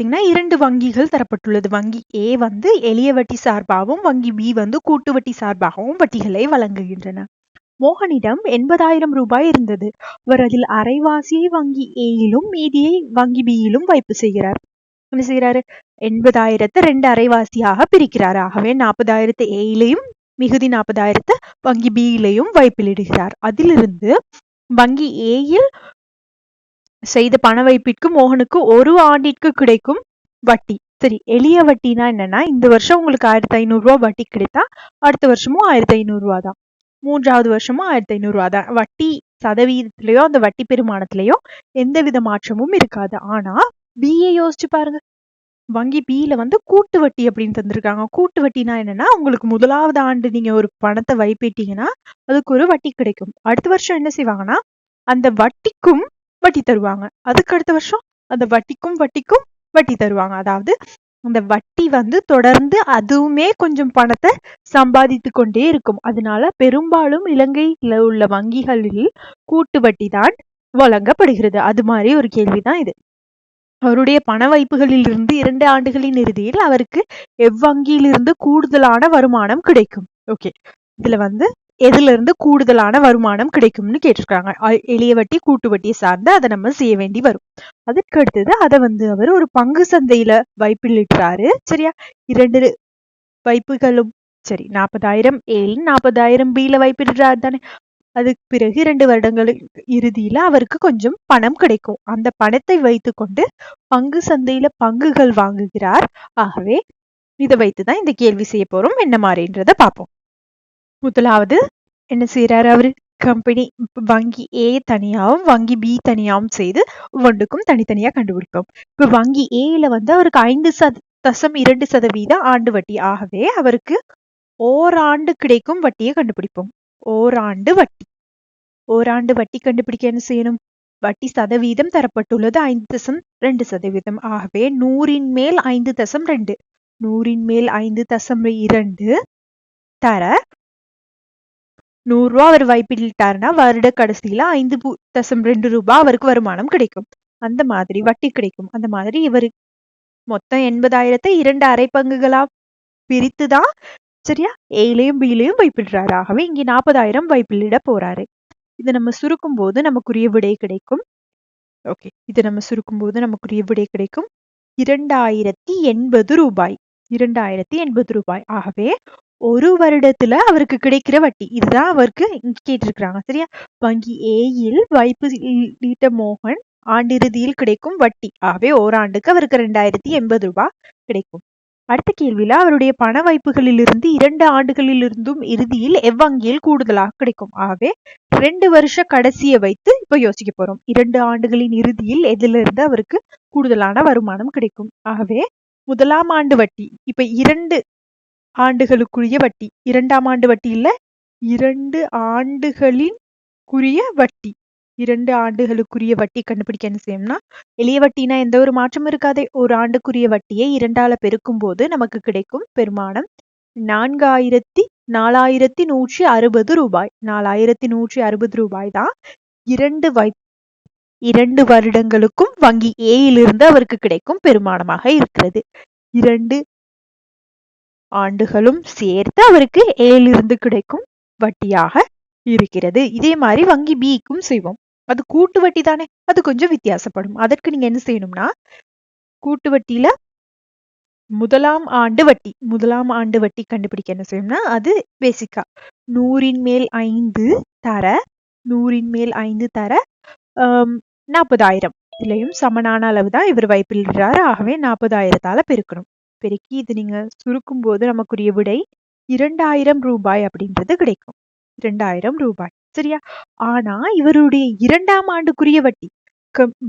பார்த்தீங்கன்னா இரண்டு வங்கிகள் தரப்பட்டுள்ளது. வங்கி ஏ வந்து எளிய வட்டி சார்பாகவும் வங்கி பி வந்து கூட்டு வட்டி சார்பாகவும் வட்டிகளை வழங்குகின்றன. மோகனிடம் எண்பதாயிரம் ரூபாய் இருந்தது. அவர் அதில் அரைவாசியை வங்கி ஏயிலும் மீதியை வங்கி பியிலும் வைப்பு செய்கிறார். என்ன செய்கிறாரு? எண்பதாயிரத்தை ரெண்டு அரைவாசியாக பிரிக்கிறார். ஆகவே நாற்பதாயிரத்து ஏயிலையும் மிகுதி நாற்பதாயிரத்தை வங்கி பியிலையும் வைப்பிலிடுகிறார். அதிலிருந்து வங்கி ஏயில் செய்த பண வைப்பிற்கு மோகனுக்கு ஒரு ஆண்டிற்கு கிடைக்கும் வட்டி. சரி எளிய வட்டினா என்னன்னா இந்த வருஷம் உங்களுக்கு ஆயிரத்தி ஐநூறு ரூபா வட்டி கிடைத்தா அடுத்த வருஷமும் ஆயிரத்தி ஐநூறு ரூபா தான். மூன்றாவது வருஷமும் ஆயிரத்தி ஐநூறு ரூபா தான். வட்டி சதவீதத்திலயோ அந்த வட்டி பெருமானத்திலயோ எந்த வித மாற்றமும் இருக்காது. ஆனா பிஏ யோசிச்சு பாருங்க. வங்கி பியில வந்து கூட்டு வட்டி அப்படின்னு தந்திருக்காங்க. கூட்டு வட்டினா என்னன்னா உங்களுக்கு முதலாவது ஆண்டு நீங்க ஒரு பணத்தை வைப்பிட்டீங்கன்னா அதுக்கு ஒரு வட்டி கிடைக்கும். அடுத்த வருஷம் என்ன செய்வாங்கன்னா அந்த வட்டிக்கும் வட்டி தருவாங்க. அதுக்கு அடுத்த வருஷம் அந்த வட்டிக்கும் வட்டிக்கும் வட்டி தருவாங்க. அதாவது அந்த வட்டி வந்து தொடர்ந்து அதுவுமே கொஞ்சம் பணத்தை சம்பாதித்து கொண்டே இருக்கும். அதனால பெரும்பாலும் இலங்கையில உள்ள வங்கிகளில் கூட்டு வட்டி தான் வழங்கப்படுகிறது. அது மாதிரி ஒரு கேள்விதான் இது. அவருடைய பண வைப்புகளில் இருந்து இரண்டு ஆண்டுகளின் இறுதியில் அவருக்கு எவ்வங்கியிலிருந்து கூடுதலான வருமானம் கிடைக்கும். ஓகே. இதுல வந்து எதுல இருந்து கூடுதலான வருமானம் கிடைக்கும்னு கேட்டிருக்காங்க. எளிய வட்டி கூட்டு வட்டியை சார்ந்து அதை நம்ம செய்ய வேண்டி வரும். அதுக்கு அடுத்தது அதை வந்து அவர் ஒரு பங்கு சந்தையில வைப்பிலிடுறாரு சரியா? இரண்டு வைப்புகளும் சரி நாற்பதாயிரம் ஏழு நாற்பதாயிரம் பில வைப்பிடுறாரு தானே? அதுக்கு பிறகு இரண்டு வருடங்கள் இறுதியில அவருக்கு கொஞ்சம் பணம் கிடைக்கும். அந்த பணத்தை வைத்துக்கொண்டு பங்கு சந்தையில பங்குகள் வாங்குகிறார். ஆகவே இதை வைத்துதான் இந்த கேள்வி செய்ய போறோம். என்ன மாதிரின்றத பார்ப்போம். முதலாவது என்ன செய்யறாரு அவரு? கம்பெனி வங்கி ஏ தனியாகவும் வங்கி பி தனியாகவும் செய்து ஒவ்வொன்றுக்கும் தனித்தனியா கண்டுபிடிப்போம். இப்ப வங்கி ஏல வந்து அவருக்கு ஐந்து சத தசம் இரண்டு சதவீத ஆண்டு வட்டி. ஆகவே அவருக்கு ஓராண்டு கிடைக்கும் வட்டியை கண்டுபிடிப்போம். ஓராண்டு வட்டி. ஓராண்டு வட்டி கண்டுபிடிக்க என்ன செய்யணும்? வட்டி சதவீதம் தரப்பட்டுள்ளது ஐந்து தசம் ரெண்டு சதவீதம். ஆகவே நூறின் மேல் ஐந்து தசம் ரெண்டு. நூறின் மேல் ஐந்து தசம் இரண்டு தர நூறு ரூபா அவர் வைப்பிட்டாருன்னா வருட கடைசியில ஐந்து தசம் ரெண்டு ரூபாய் அவருக்கு வருமானம் கிடைக்கும். அந்த மாதிரி வட்டி கிடைக்கும். அந்த மாதிரி இவரு மொத்தம் எண்பதாயிரத்தை இரண்டு அரை பங்குகளா பிரித்துதான் சரியா? ஏலையும் பிலையும் வைப்பிடுறாரு. ஆகவே இங்கே நாற்பதாயிரம் வைப்பிலிட போறாரு. இதை நம்ம சுருக்கும் போது நமக்குரிய விடை கிடைக்கும். ஓகே. இதை நம்ம சுருக்கும் போது நமக்குரிய விடை கிடைக்கும். இரண்டாயிரத்தி எண்பது ரூபாய். இரண்டாயிரத்தி எண்பது ரூபாய். ஆகவே ஒரு வருடத்துல அவருக்கு கிடைக்கிற வட்டி. இதுதான் அவருக்கு கேட்டிருக்கிறாங்க சரியா? வங்கி ஏயில் வைப்பு ஈட்ட மோகன் ஆண்டிறுதியில் கிடைக்கும் வட்டி. ஆகவே ஓராண்டுக்கு அவருக்கு ரெண்டாயிரத்தி எண்பது ரூபாய் கிடைக்கும். அடுத்த கேள்வியில அவருடைய பண வைப்புகளிலிருந்து இரண்டு ஆண்டுகளிலிருந்தும் இறுதியில் எவ்வங்கியில் கூடுதலாக கிடைக்கும். ஆகவே ரெண்டு வருஷ கடைசியை வைத்து இப்ப யோசிக்க போறோம். இரண்டு ஆண்டுகளின் இறுதியில் எதிலிருந்து அவருக்கு கூடுதலான வருமானம் கிடைக்கும். ஆகவே முதலாம் ஆண்டு வட்டி இப்ப இரண்டு ஆண்டுகளுக்குரிய வட்டி. இரண்டாம் ஆண்டு வட்டி இல்ல இரண்டு ஆண்டுகளின் குறிய வட்டி. இரண்டு ஆண்டுகளுக்குரிய வட்டி கண்டுபிடிக்க என்ன செய்யணும்னா எளிய வட்டினா எந்த ஒரு மாற்றம் இருக்காதே. ஒரு ஆண்டுக்குரிய வட்டியை இரண்டால பெருக்கும் போது நமக்கு கிடைக்கும் பெருமானம் நான்காயிரத்தி நாலாயிரத்தி நூற்றி அறுபது ரூபாய். நாலாயிரத்தி நூற்றி அறுபது ரூபாய் தான் இரண்டு வை இரண்டு வருடங்களுக்கும் வங்கி ஏயிலிருந்து அவருக்கு கிடைக்கும் பெருமானமாக இருக்கிறது. இரண்டு ஆண்டுகளும் சேர்த்து அவருக்கு ஏழிலிருந்து கிடைக்கும் வட்டியாக இருக்கிறது. இதே மாதிரி வங்கி பிக்கும் செய்வோம். அது கூட்டு வட்டி தானே? அது கொஞ்சம் வித்தியாசப்படும். அதற்கு நீங்க என்ன செய்யணும்னா கூட்டு வட்டியில முதலாம் ஆண்டு வட்டி முதலாம் ஆண்டு வட்டி கண்டுபிடிக்க என்ன செய்யணும்னா அது பேசிக்கா நூறின் மேல் ஐந்து தர நூறின் மேல் ஐந்து தர நாற்பதாயிரம். இதுலயும் சமனான அளவு தான் இவர் வைப்பிடுறாரு. ஆகவே நாற்பதாயிரத்தால பெருக்கணும். பெருக்கி இது நீங்க சுருக்கும் போது நமக்குரிய விடை இரண்டாயிரம் ரூபாய் அப்படின்றது கிடைக்கும். இரண்டாயிரம் ரூபாய். சரியா? ஆனா இவருடைய இரண்டாம் ஆண்டுக்குரிய வட்டி.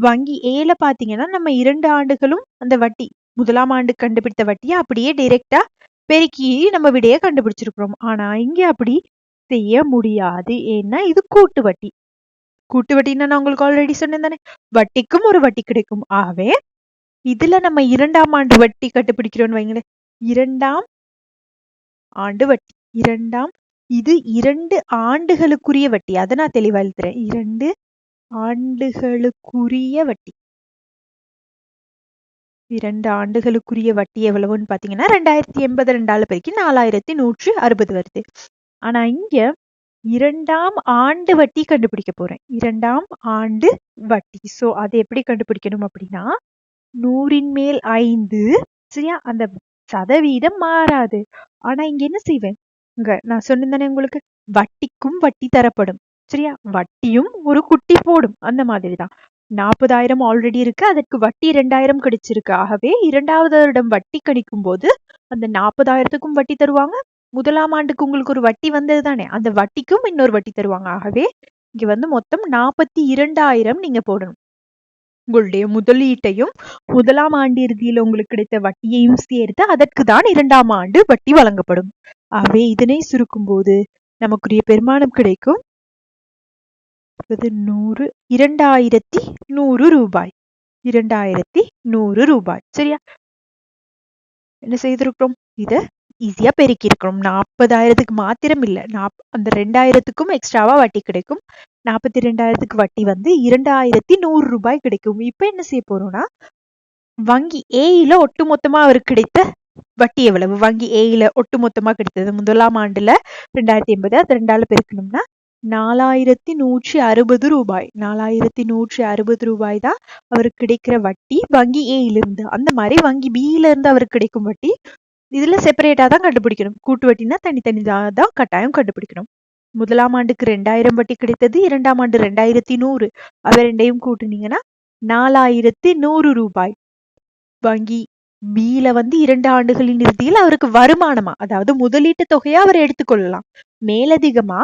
வங்கி ஏல பாத்தீங்கன்னா நம்ம இரண்டு ஆண்டுகளும் அந்த வட்டி முதலாம் ஆண்டு கண்டுபிடித்த வட்டியை அப்படியே டைரெக்டா பெருக்கி நம்ம விடைய கண்டுபிடிச்சிருக்கிறோம். ஆனா இங்க அப்படி செய்ய முடியாது. ஏன்னா இது கூட்டு வட்டி. கூட்டு வட்டின்னா நான் உங்களுக்கு ஆல்ரெடி சொன்னேன் தானே? வட்டிக்கும் ஒரு வட்டி கிடைக்கும். ஆகவே இதுல நம்ம இரண்டாம் ஆண்டு வட்டி கண்டுபிடிக்கிறோம்னு வைங்களேன். இரண்டாம் ஆண்டு வட்டி. இரண்டாம் இது இரண்டு ஆண்டுகளுக்குரிய வட்டி. அதை நான் தெளிவா எழுதுறேன். இரண்டு ஆண்டுகளுக்குரிய வட்டி. இரண்டு ஆண்டுகளுக்குரிய வட்டி எவ்வளவுன்னு பாத்தீங்கன்னா ரெண்டாயிரத்தி எண்பது ரெண்டால பெருக்கி நாலாயிரத்தி நூற்றி அறுபது வருது. ஆனா இங்க இரண்டாம் ஆண்டு வட்டி கண்டுபிடிக்க போறேன். இரண்டாம் ஆண்டு வட்டி. சோ அதை எப்படி கண்டுபிடிக்கணும் அப்படின்னா நூறின் மேல் ஐந்து. சரியா? அந்த சதவீதம் மாறாது. ஆனா இங்க என்ன செய்வேன்? இங்க நான் சொன்னேன் உங்களுக்கு? வட்டிக்கும் வட்டி தரப்படும். சரியா? வட்டியும் ஒரு குட்டி போடும். அந்த மாதிரிதான் நாற்பதாயிரம் ஆல்ரெடி இருக்கு. அதற்கு வட்டி ரெண்டாயிரம் கிடைச்சிருக்கு. ஆகவே இரண்டாவதரிடம் வட்டி கணிக்கும் போது அந்த நாற்பதாயிரத்துக்கும் வட்டி தருவாங்க. முதலாம் ஆண்டுக்கு உங்களுக்கு ஒரு வட்டி வந்தது தானே? அந்த வட்டிக்கும் இன்னொரு வட்டி தருவாங்க. ஆகவே இங்க வந்து மொத்தம் நாற்பத்தி இரண்டாயிரம் நீங்க போடணும். உங்களுடைய முதலீட்டையும் முதலாம் ஆண்டு இறுதியில் உங்களுக்கு கிடைத்த வட்டியையும் சேர்த்து அதற்கு தான் இரண்டாம் ஆண்டு வட்டி வழங்கப்படும். ஆகவே இதனை சுருக்கும் போது நமக்குரிய பெருமானம் கிடைக்கும். நூறு இரண்டாயிரத்தி நூறு ரூபாய். இரண்டாயிரத்தி நூறு ரூபாய். சரியா? என்ன செய்திருக்கிறோம்? இத ஈஸியா பெருக்கி நாற்பதாயிரத்துக்கு மாத்திரம் இல்லை நாப் அந்த ரெண்டாயிரத்துக்கும் எக்ஸ்ட்ராவா வட்டி கிடைக்கும். நாற்பத்தி ரெண்டாயிரத்துக்கு வட்டி வந்து இரண்டாயிரத்தி நூறு ரூபாய் கிடைக்கும். இப்போ என்ன செய்ய போறோம்னா வங்கி ஏயில ஒட்டுமொத்தமா அவருக்கு கிடைத்த வட்டி எவ்வளவு? வங்கி ஏயில ஒட்டுமொத்தமா கிடைத்தது முதலாம் ஆண்டுல ரெண்டாயிரத்தி எண்பது. அது ரெண்டால பெருக்கணும்னா நாலாயிரத்தி நூற்றி அறுபது ரூபாய். நாலாயிரத்தி நூற்றி அறுபது ரூபாய் தான் அவருக்கு கிடைக்கிற வட்டி வங்கி ஏயிலிருந்து அந்த மாதிரி வங்கி பியில இருந்து அவருக்கு கிடைக்கும் வட்டி இதுல செப்பரேட்டா தான் கண்டுபிடிக்கணும். கூட்டு வட்டினா தனித்தனி தான் கட்டாயம் கண்டுபிடிக்கணும். முதலாம் ஆண்டுக்கு ரெண்டாயிரம் வட்டி கிடைத்தது இரண்டாம் ஆண்டு ரெண்டாயிரத்தி நூறு. அவ ரெண்டையும் கூட்டுனீங்கன்னா நாலாயிரத்தி நூறு ரூபாய். வங்கி பியில வந்து இரண்டு ஆண்டுகளின் இறுதியில் அவருக்கு வருமானமா அதாவது முதலீட்டு தொகையா அவர் எடுத்துக்கொள்ளலாம். மேலதிகமா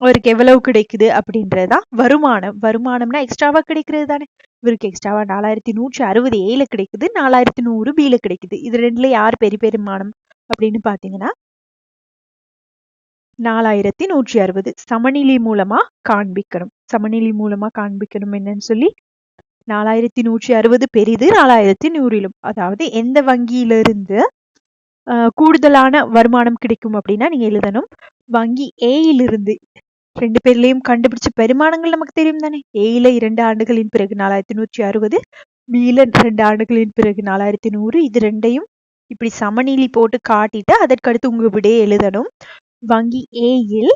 அவருக்கு எவ்வளவு கிடைக்குது அப்படின்றதுதான் வருமானம். வருமானம்னா எக்ஸ்ட்ராவா கிடைக்கிறது தானே. இவருக்கு எக்ஸ்ட்ராவா நாலாயிரத்தி நூற்றி அறுபது ஏல கிடைக்குது நாலாயிரத்தி நூறு பில கிடைக்குது. இது ரெண்டுல யார் பெரிய பெருமானம் அப்படின்னு பாத்தீங்கன்னா நாலாயிரத்தி நூற்றி அறுபது. சமநிலை மூலமா காண்பிக்கணும். சமநிலை மூலமா காண்பிக்கணும் என்னன்னு சொல்லி நாலாயிரத்தி நூற்றி அறுபது பெரிது நாலாயிரத்தி நூறிலும். அதாவது எந்த வங்கியிலிருந்து கூடுதலான வருமானம் கிடைக்கும் அப்படின்னா நீங்க எழுதணும் வங்கி ஏயிலிருந்து ரெண்டு பேர்லையும் கண்டுபிடிச்ச பெருமானங்கள் நமக்கு தெரியும் தானே? ஏல இரண்டு ஆண்டுகளின் பிறகு நாலாயிரத்தி நூற்றி அறுபது பில ரெண்டு ஆண்டுகளின் பிறகு நாலாயிரத்தி நூறு இது ரெண்டையும் இப்படி சமநிலை போட்டு காட்டிட்டு அதற்கடுத்து உங்க விடையே எழுதணும். வங்கி ஏயில்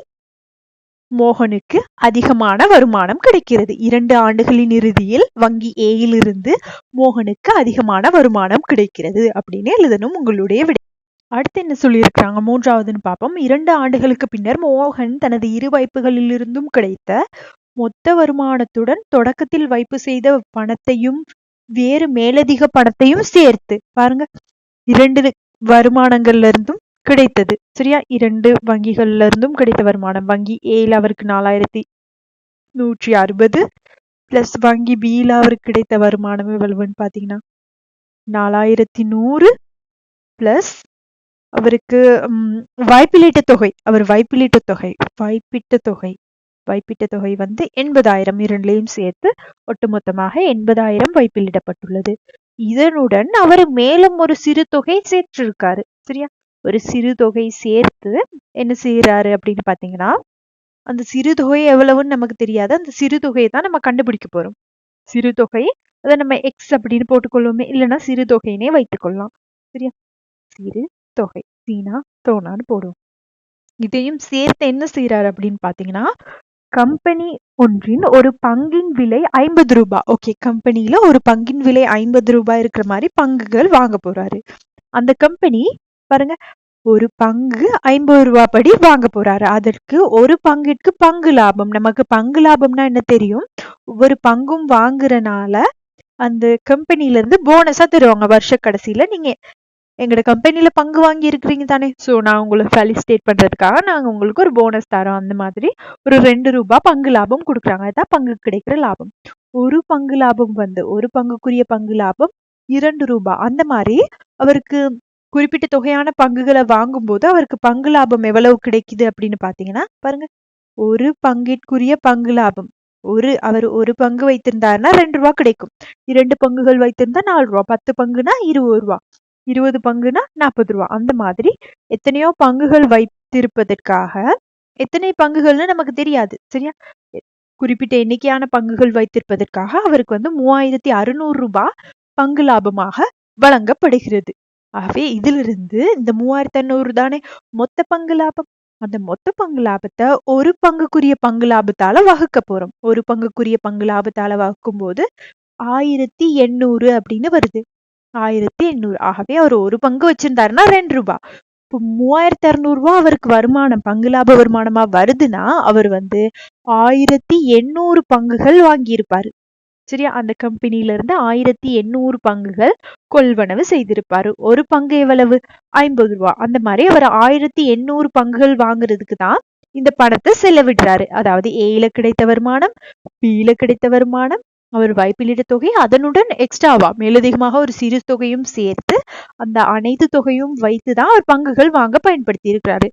மோகனுக்கு அதிகமான வருமானம் கிடைக்கிறது. இரண்டு ஆண்டுகளின் இறுதியில் வங்கி ஏயில் இருந்து மோகனுக்கு அதிகமான வருமானம் கிடைக்கிறது அப்படின்னு எழுதணும் உங்களுடைய விடை. அடுத்து என்ன சொல்லியிருக்கிறாங்க? மூன்றாவதுன்னு பார்ப்போம். இரண்டு ஆண்டுகளுக்கு பின்னர் மோகன் தனது இரு வைப்புகளிலிருந்தும் கிடைத்த மொத்த வருமானத்துடன் தொடக்கத்தில் வைப்பு செய்த பணத்தையும் வேறு மேலதிக பணத்தையும் சேர்த்து பாருங்க இரண்டு வருமானங்கள்ல இருந்தும் கிடைத்தது. சரியா? இரண்டு வங்கிகள்ல இருந்தும் கிடைத்த வருமானம். வங்கி ஏல அவருக்கு நாலாயிரத்தி நூற்றி அறுபது பிளஸ் வங்கி பியில அவருக்கு கிடைத்த வருமானம் எவ்வளவுன்னு பாத்தீங்கன்னா நாலாயிரத்தி நூறு பிளஸ் அவருக்கு வாய்ப்பிலீட்ட தொகை அவர் வாய்ப்பிலீட்ட தொகை வாய்ப்பிட்ட தொகை வைப்பிட்ட தொகை வந்து எண்பதாயிரம் இரண்டிலையும் சேர்த்து ஒட்டுமொத்தமாக எண்பதாயிரம் வைப்பிலிடப்பட்டுள்ளது இதனுடன் அவர் மேலும் ஒரு சிறு தொகை சேர்த்திருக்காரு சரியா? ஒரு சிறு தொகை சேர்த்து என்ன செய்யறாரு அப்படின்னு பாத்தீங்கன்னா அந்த சிறு தொகை எவ்வளவுன்னு நமக்கு தெரியாது. அந்த சிறு தொகையை தான் நம்ம கண்டுபிடிக்க போறோம். சிறு தொகை அதை நம்ம எக்ஸ் அப்படின்னு போட்டுக்கொள்வோமே இல்லைன்னா சிறு தொகையினே வைத்துக்கொள்ளலாம் சரியா? சிறு தொகை சீனா தோனான்னு போடும். இதையும் சேர்த்து என்ன செய்யறாரு அப்படின்னு பாத்தீங்கன்னா கம்பெனி ஒன்றின் ஒரு பங்கின் விலை ஐம்பது ரூபாய் ஓகே கம்பெனியில ஒரு பங்கின் விலை ஐம்பது ரூபாய் இருக்கிற மாதிரி பங்குகள் வாங்க போறாரு. அந்த கம்பெனி பாருங்க ஒரு பங்கு ஐம்பது ரூபாய் படி வாங்க போறாரு. அதற்கு ஒரு பங்கிற்கு பங்கு லாபம். நமக்கு பங்கு லாபம்னா என்ன தெரியும்? ஒவ்வொரு பங்கும் வாங்குறனால அந்த கம்பெனில இருந்து போனஸா தருவாங்க. வருஷ கடைசியில நீங்க எங்களோட கம்பெனில பங்கு வாங்கி இருக்கிறீங்க தானே? ஸோ நான் உங்களை ஃபெலிசிட்டேட் பண்றதுக்காக நாங்க உங்களுக்கு ஒரு போனஸ் தரோம். அந்த மாதிரி ஒரு ரெண்டு ரூபாய் பங்கு லாபம் கொடுக்குறாங்க. அதுதான் பங்கு கிடைக்கிற லாபம். ஒரு பங்கு லாபம் வந்து ஒரு பங்குக்குரிய பங்கு லாபம் இரண்டு ரூபாய் அந்த மாதிரி அவருக்கு குறிப்பிட்ட தொகையான பங்குகளை வாங்கும்போது அவருக்கு பங்கு லாபம் எவ்வளவு கிடைக்குது அப்படின்னு பாத்தீங்கன்னா பாருங்க. ஒரு பங்கிற்குரிய பங்கு லாபம். ஒரு அவர் ஒரு பங்கு வைத்திருந்தாருன்னா ரெண்டு ரூபா கிடைக்கும். இரண்டு பங்குகள் வைத்திருந்தா நாலு ரூபா. பத்து பங்குனா இருபது ரூபா. இருபது பங்குனா நாற்பது ரூபா. அந்த மாதிரி எத்தனையோ பங்குகள் வைத்திருப்பதற்காக எத்தனை பங்குகள்னு நமக்கு தெரியாது சரியா? குறிப்பிட்ட எண்ணிக்கையான பங்குகள் வைத்திருப்பதற்காக அவருக்கு வந்து மூவாயிரத்தி அறுநூறு ரூபாய் பங்கு லாபமாக வழங்கப்படுகிறது. ஆகவே இதிலிருந்து இந்த மூவாயிரத்தி அறுநூறு தானே மொத்த பங்கு லாபம்? அந்த மொத்த பங்கு லாபத்தை ஒரு பங்குக்குரிய பங்கு லாபத்தால வகுக்க போறோம். ஒரு பங்குக்குரிய பங்கு லாபத்தால வகுக்கும் போது ஆயிரத்தி எண்ணூறு அப்படின்னு வருது. ஆயிரத்தி எண்ணூறு. ஆகவே அவர் ஒரு பங்கு வச்சிருந்தாருன்னா ரெண்டு ரூபாய் இப்போ மூவாயிரத்தி அறுநூறு ரூபாய் அவருக்கு வருமானம் பங்கு லாப வருமானமா வருதுன்னா அவர் வந்து ஆயிரத்தி எண்ணூறு பங்குகள் வாங்கியிருப்பாரு. சரியா? அந்த கம்பெனில இருந்து ஆயிரத்தி எண்ணூறு பங்குகள் கொள்வனவு செய்திருப்பாரு. ஒரு பங்கு எவ்வளவு? ஐம்பது ரூபா. அந்த மாதிரி அவர் ஆயிரத்தி எண்ணூறு பங்குகள் வாங்குறதுக்கு தான் இந்த பணத்தை செலவிடுறாரு. அதாவது ஏல கிடைத்த வருமானம் பில கிடைத்த வருமானம் அவர் வாய்ப்பிலிட தொகை அதனுடன் எக்ஸ்ட்ராவா மேலதிகமாக ஒரு சிறு தொகையும் சேர்த்து அந்த அனைத்து தொகையும் வைத்து தான் அவர் பங்குகள் வாங்க பயன்படுத்தி இருக்கிறாரு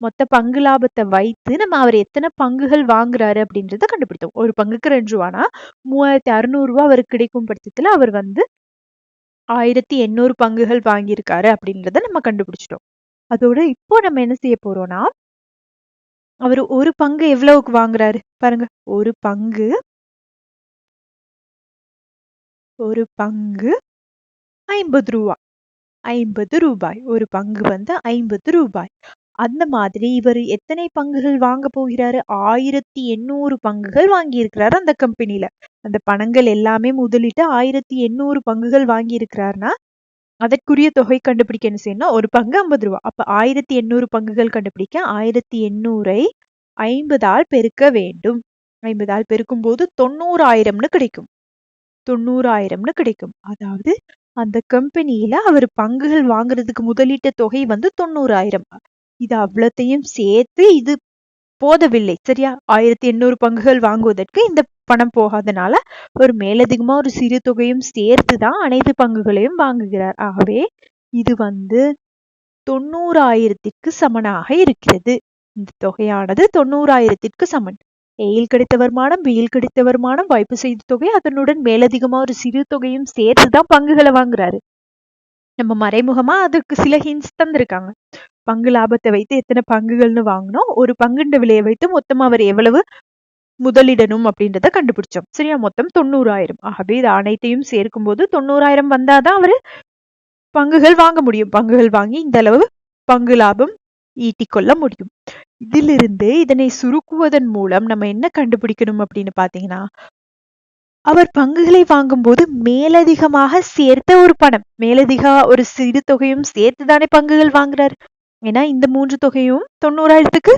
மொத்த பங்கு லாபத்தை வைத்து நம்ம அவர் எத்தனை பங்குகள் வாங்குறாரு அப்படின்றத கண்டுபிடித்தோம். ஒரு பங்குக்கு ரெண்டு ரூபானா? மூவாயிரத்தி அறுநூறு ரூபா அவருக்கு கிடைக்கும் பட்சத்துல அவர் வந்து ஆயிரத்தி எண்ணூறு பங்குகள் வாங்கியிருக்காரு அப்படின்றத நம்ம கண்டுபிடிச்சிட்டோம். அதோட இப்போ நம்ம என்ன செய்ய போறோம்னா அவர் ஒரு பங்கு எவ்வளவுக்கு வாங்குறாரு? பாருங்க. ஒரு பங்கு ஒரு பங்கு ஐம்பது ரூபா. ஐம்பது ரூபாய். ஒரு பங்கு வந்து ஐம்பது ரூபாய். அந்த மாதிரி இவர் எத்தனை பங்குகள் வாங்க போகிறாரு? ஆயிரத்தி எண்ணூறு பங்குகள் வாங்கி இருக்கிறாரு அந்த கம்பெனில. அந்த பணங்கள் எல்லாமே முதலிட்டு ஆயிரத்தி எண்ணூறு பங்குகள் வாங்கி இருக்கிறாருன்னா அதற்குரிய தொகை கண்டுபிடிக்க என்ன செய்யணும் ஒரு பங்கு ஐம்பது ரூபா. அப்ப ஆயிரத்தி எண்ணூறு பங்குகள் கண்டுபிடிக்க ஆயிரத்தி எண்ணூறை ஐம்பதால் பெருக்க வேண்டும். ஐம்பதால் பெருக்கும் போது தொண்ணூறாயிரம்னு கிடைக்கும். தொண்ணூறாயிரம்னு கிடைக்கும். அதாவது அந்த கம்பெனியில அவர் பங்குகள் வாங்குறதுக்கு முதலீட்ட தொகை வந்து தொண்ணூறாயிரம். இது அவ்வளத்தையும் சேர்த்து இது போதவில்லை சரியா? ஆயிரத்தி எண்ணூறு பங்குகள் வாங்குவதற்கு இந்த பணம் போகாதனால ஒரு மேலதிகமா ஒரு சிறு தொகையும் சேர்த்து தான் அனைத்து பங்குகளையும் வாங்குகிறார். ஆகவே இது வந்து தொண்ணூறாயிரத்திற்கு சமனாக இருக்கிறது. இந்த தொகையானது தொண்ணூறாயிரத்திற்கு சமன். ஏயில் கிடைத்த வருமானம் பியில் கிடைத்த வருமானம் வாய்ப்பு செய்த தொகை அதனுடன் மேலதிகமா ஒரு சிறு தொகையும் சேர்த்துதான் பங்குகளை வாங்குறாரு. நம்ம மறைமுகமா அதுக்கு சில ஹின்ஸ் தந்திருக்காங்க. பங்கு லாபத்தை வைத்து எத்தனை பங்குகள்னு வாங்கினோம் ஒரு பங்குண்ட விலையை வைத்து மொத்தமா அவர் எவ்வளவு முதலிடணும் அப்படின்றத கண்டுபிடிச்சோம். சரியா? மொத்தம் தொண்ணூறாயிரம். ஆகவே இது அனைத்தையும் சேர்க்கும் போது தொண்ணூறாயிரம் வந்தாதான் அவரு பங்குகள் வாங்க முடியும். பங்குகள் வாங்கி இந்த அளவு பங்கு லாபம் ஈட்டிக்கொள்ள முடியும். இதிலிருந்து இதனை சுருக்குவதன் மூலம் நம்ம என்ன கண்டுபிடிக்கணும் அப்படின்னு பாத்தீங்கன்னா அவர் பங்குகளை வாங்கும்போது மேலதிகமாக சேர்த்த ஒரு பணம். மேலதிக ஒரு சிறு தொகையும் சேர்த்து தானே பங்குகள் வாங்குறாரு. ஏன்னா இந்த மூன்று தொகையும் தொண்ணூறாயிரத்துக்கு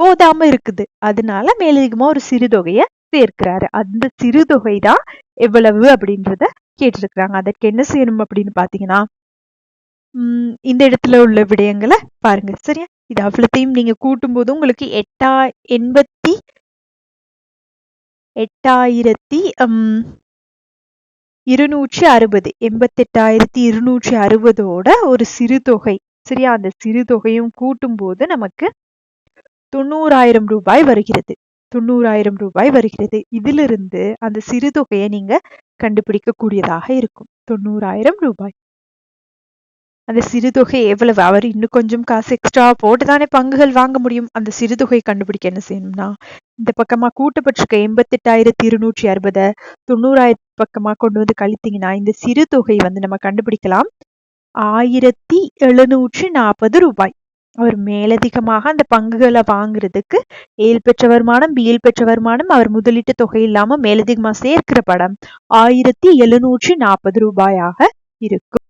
போதாம இருக்குது. அதனால மேலதிகமா ஒரு சிறு தொகைய சேர்க்கிறாரு. அந்த சிறு தொகை தான் எவ்வளவு அப்படின்றத கேட்டிருக்கிறாங்க. அதற்கு என்ன செய்யணும் அப்படின்னு பாத்தீங்கன்னா உம் இந்த இடத்துல உள்ள விடயங்களை பாருங்க. சரியா? இது அவ்வளத்தையும் நீங்க கூட்டும் போது உங்களுக்கு எட்டா எண்பத்தி எட்டாயிரத்தி இருநூற்றி அறுபது. எண்பத்தெட்டாயிரத்தி இருநூற்றி அறுபதோட ஒரு சிறு தொகை. சரியா? அந்த சிறு தொகையும் கூட்டும் போது நமக்கு தொண்ணூறாயிரம் ரூபாய் வருகிறது. தொண்ணூறாயிரம் ரூபாய் வருகிறது. இதிலிருந்து அந்த சிறு தொகையை நீங்க கண்டுபிடிக்க கூடியதாக இருக்கும். தொண்ணூறாயிரம் ரூபாய். அந்த சிறு தொகை எவ்வளவு? அவர் இன்னும் கொஞ்சம் காசு எக்ஸ்ட்ரா போட்டுதானே பங்குகள் வாங்க முடியும். அந்த சிறு தொகை கண்டுபிடிக்க என்ன செய்யணும்னா இந்த பக்கமா கூட்டப்பட்டிருக்க எண்பத்தெட்டாயிரத்தி இருநூற்றி அறுபதை தொண்ணூறாயிரத்து பக்கமா கொண்டு வந்து கழித்தீங்கன்னா இந்த சிறு தொகை வந்து நம்ம கண்டுபிடிக்கலாம். ஆயிரத்தி எழுநூற்றி நாற்பது ரூபாய். அவர் மேலதிகமாக அந்த பங்குகளை வாங்குறதுக்கு ஏல் பெற்ற வருமானம் பிஎல் பெற்ற வருமானம் அவர் முதலீட்டு தொகை இல்லாம மேலதிகமா சேர்க்கிற படம் ஆயிரத்தி எழுநூற்றி நாற்பது ரூபாயாக இருக்கும்.